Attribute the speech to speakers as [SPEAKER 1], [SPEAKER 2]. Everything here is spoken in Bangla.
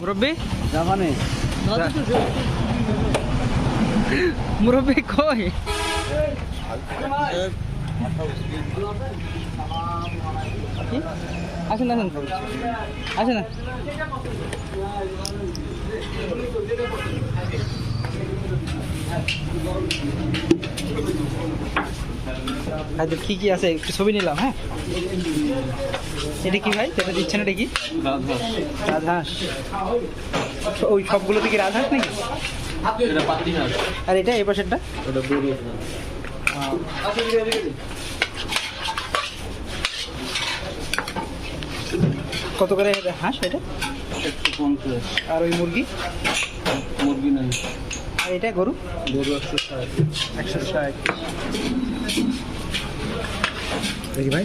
[SPEAKER 1] মুরব্বী?
[SPEAKER 2] জাপানে।
[SPEAKER 1] মুরব্বী কই? কি? আসেন। আসেন আসেন। আচ্ছা কি কি আছে? একটু ছবি নিলাম হ্যাঁ? এটা কি ভাই? যেটা দিচ্ছেন এটা কি? রাজহাঁস। ওই সবগুলোতে কি রাজহাঁস নাকি? আর এটা এই পাশেরটা? কত করে এটা হাঁস এটা? আর ওই মুরগি?
[SPEAKER 2] মুরগি নাই।
[SPEAKER 1] আর এটা গরু?
[SPEAKER 2] গরু একশো ষাট।
[SPEAKER 1] একশো ষাট। দেখি ভাই।